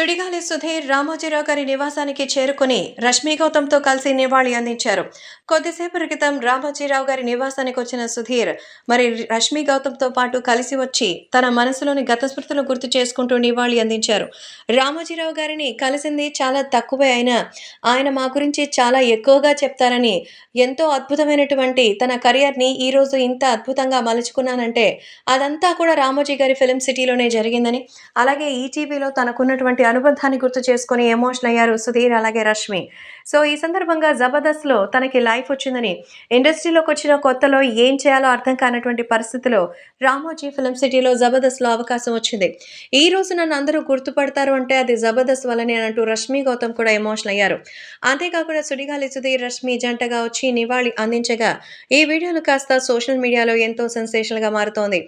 సుడిగాలి సుధీర్ రామోజీరావు గారి నివాసానికి చేరుకుని రష్మి గౌతమ్తో కలిసి నివాళి అందించారు. కొద్దిసేపటి క్రితం రామోజీరావు గారి నివాసానికి వచ్చిన సుధీర్ మరి రష్మి గౌతమ్తో పాటు కలిసి వచ్చి తన మనసులోని గత స్మృతులు గుర్తు చేసుకుంటూ నివాళి అందించారు. రామోజీరావు గారిని కలిసింది చాలా తక్కువే అయినా ఆయన మా గురించి చాలా ఎక్కువగా చెప్తారని ఎంతో అద్భుతమైనటువంటి తన కెరియర్ని ఈరోజు ఇంత అద్భుతంగా మలుచుకున్నానంటే అదంతా కూడా రామోజీ గారి ఫిలిం సిటీలోనే జరిగిందని అలాగే ఈటీవీలో తనకున్నటువంటి అనుబంధాన్ని గుర్తు చేసుకొని ఎమోషనల్ అయ్యారు సుధీర్ అలాగే రష్మి. సో ఈ సందర్భంగా జబర్దస్త్లో తనకి లైఫ్ వచ్చిందని ఇండస్ట్రీలోకి వచ్చిన కొత్తలో ఏం చేయాలో అర్థం కానటువంటి పరిస్థితిలో రామోజీ ఫిలిం సిటీలో జబర్దస్త్లో అవకాశం వచ్చింది. ఈ రోజు నన్ను అందరూ గుర్తుపడతారు అంటే అది జబర్దస్త్ వల్లనే అంటూ రష్మి గౌతమ్ కూడా ఎమోషనల్ అయ్యారు. అంతేకాకుండా సుడిగాలి సుధీర్ రష్మి జంటగా వచ్చి నివాళి అందించగా ఈ వీడియోలు కాస్త సోషల్ మీడియాలో ఎంతో సెన్సేషనల్గా మారుతోంది.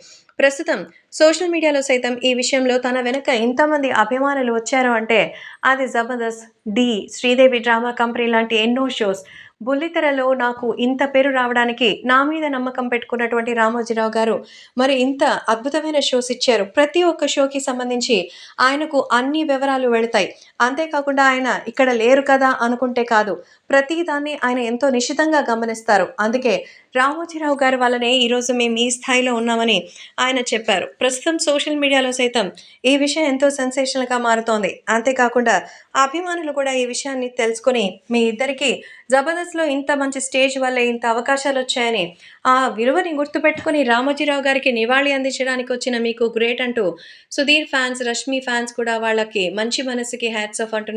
ప్రస్తుతం సోషల్ మీడియాలో సైతం ఈ విషయంలో తన వెనుక ఇంతమంది అభిమానులు వచ్చారు అంటే అది Jabardasth D Sridevi drama company లాంటి ఎన్నో షోస్. బుల్లితెరలో నాకు ఇంత పేరు రావడానికి నా మీద నమ్మకం పెట్టుకున్నటువంటి రామోజీరావు గారు మరి ఇంత అద్భుతమైన షోస్ ఇచ్చారు. ప్రతి ఒక్క షోకి సంబంధించి ఆయనకు అన్ని వివరాలు వెళతాయి. అంతేకాకుండా ఆయన ఇక్కడ లేరు కదా అనుకుంటే కాదు ప్రతి దాన్ని ఆయన ఎంతో నిశితంగా గమనిస్తారు. అందుకే రామోజీరావు గారి వల్లనే ఈరోజు మేము ఈ స్థాయిలో ఉన్నామని ఆయన చెప్పారు. ప్రస్తుతం సోషల్ మీడియాలో సైతం ఈ విషయం ఎంతో సెన్సేషనల్గా మారుతోంది. అంతేకాకుండా అభిమానులు కూడా ఈ విషయాన్ని తెలుసుకొని మీ ఇద్దరికి లో ఇంత మంచి స్టేజ్ వల్ల ఇంత అవకాశాలు వచ్చాయని ఆ విలువని గుర్తుపెట్టుకుని రామోజీరావు గారికి నివాళి అందించడానికి వచ్చిన మీకు గ్రేట్ అంటూ సుధీర్ ఫ్యాన్స్ రష్మి ఫ్యాన్స్ కూడా వాళ్ళకి మంచి మనసుకి హ్యాట్స్ ఆఫ్ అంటున్నారు.